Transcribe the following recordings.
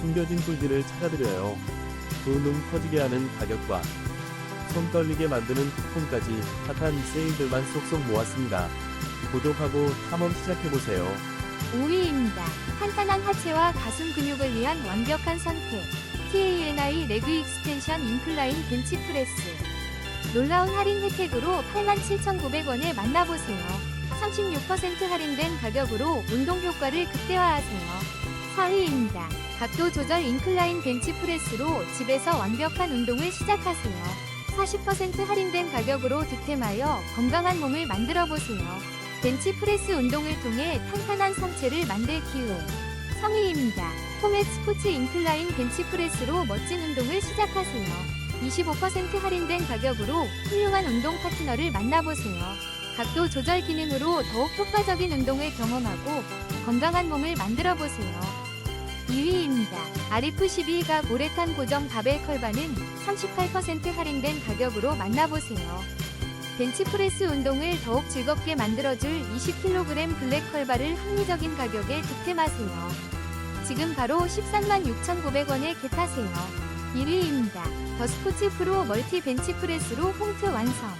숨겨진 꿀들을 찾아드려요. 두눈 커지게 하는 가격과 손 떨리게 만드는 쿠폰까지 핫한 세일들만 쏙쏙 모았습니다. 구독하고 탐험 시작해보세요. 5위입니다. 탄탄한 하체와 가슴 근육을 위한 완벽한 선택. TANI 레그 익스텐션 인클라인 벤치프레스. 놀라운 할인 혜택으로 87,900원에 만나보세요. 36% 할인된 가격으로 운동 효과를 극대화하세요. 4위입니다. 각도 조절 인클라인 벤치프레스로 집에서 완벽한 운동을 시작하세요. 40% 할인된 가격으로 득템하여 건강한 몸을 만들어 보세요. 벤치프레스 운동을 통해 탄탄한 상체를 만들 기회. 성의입니다. 포맷 스포츠 인클라인 벤치프레스로 멋진 운동을 시작하세요. 25% 할인된 가격으로 훌륭한 운동 파트너를 만나보세요. 각도 조절 기능으로 더욱 효과적인 운동을 경험하고 건강한 몸을 만들어 보세요. 2위입니다. RF12가 모래탄 고정 바벨 컬바는 38% 할인된 가격으로 만나보세요. 벤치프레스 운동을 더욱 즐겁게 만들어줄 20kg 블랙 컬바를 합리적인 가격에 득템하세요. 지금 바로 13만 6,900원에 겟하세요. 1위입니다. 더 스포츠 프로 멀티 벤치프레스로 홈트 완성.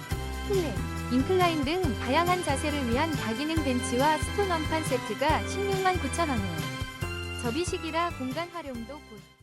플랫, 인클라인 등 다양한 자세를 위한 다기능 벤치와 스톤 원판 세트가 16만 9천원에. 접이식이라 공간 활용도 굿.